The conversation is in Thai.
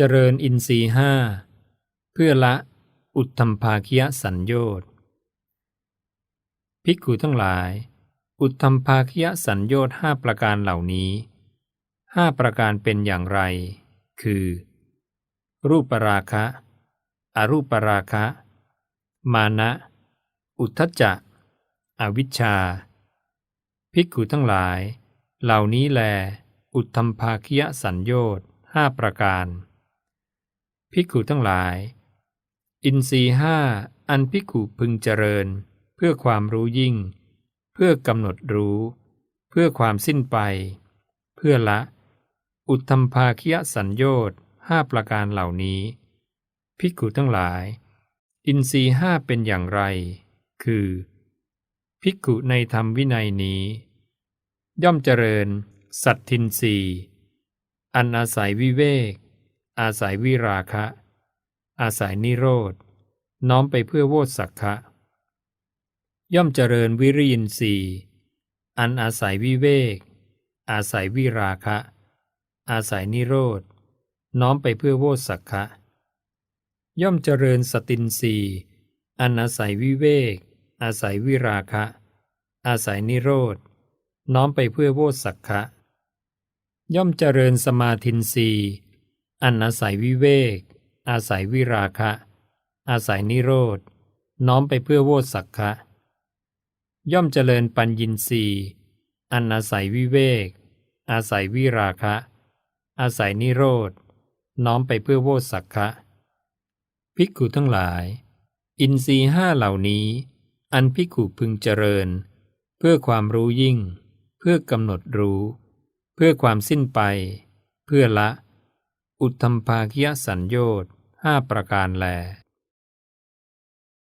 เจริญอินทรีห้าเพื่อละอุทธมภาคยสัญโยชน์ภิกขุทั้งหลาย อุทธมภาคยสัญโยชน์ห้าประการเหล่านี้ห้าประการเป็นอย่างไร คือ รูปราคะ อรูปราคะ มานะ อุทธจจะ อวิชชา ภิกขุทั้งหลาย เหล่านี้แล อุทธมภาคยสัญโยชน์ห้าประการ ภิกขุทั้งหลาย อินทรีห้าอันภิกขุพึงเจริญ เพื่อความรู้ยิ่ง เพื่อกำหนดรู้ เพื่อความสิ้นไป เพื่อละ อุทธมภาคิยสัญโยชน์ห้าประการเหล่านี้ ภิกขุทั้งหลาย อินทรีห้าเป็นอย่างไร คือ ภิกขุในธรรมวินัยนี้ ย่อมเจริญ สัตทินรีอันอาศัยวิเวก อาศัยวิราคะ อาศัยนิโรธ น้อมไปเพื่อโวสักคะย่อมเจริญวิริยินทรีย์อันอาศัยวิเวก อาศัยวิราคะ อาศัยนิโรธ น้อมไปเพื่อโวสักคะย่อมเจริญสตินทรีย์อันอาศัยวิเวก อาศัยวิราคะ อาศัยนิโรธ น้อมไปเพื่อโวสักคะย่อมเจริญสมาธินทรีย์ อันอาศัยวิเวก อาศัยวิราคะ อาศัยนิโรธ น้อมไปเพื่อโวสักคะย่อมเจริญปัญญินรีอันอาศัยวิเวก อาศัยวิราคะ อาศัยนิโรธ น้อมไปเพื่อโวสักคะภิกขุทั้งหลาย อินทรีห้าเหล่านี้ อันภิกขุพึงเจริญ เพื่อความรู้ยิ่ง เพื่อกำหนดรู้ เพื่อความสิ้นไป เพื่อละ อุทธัมภาคิยสัญโยชน์ห้าประการแล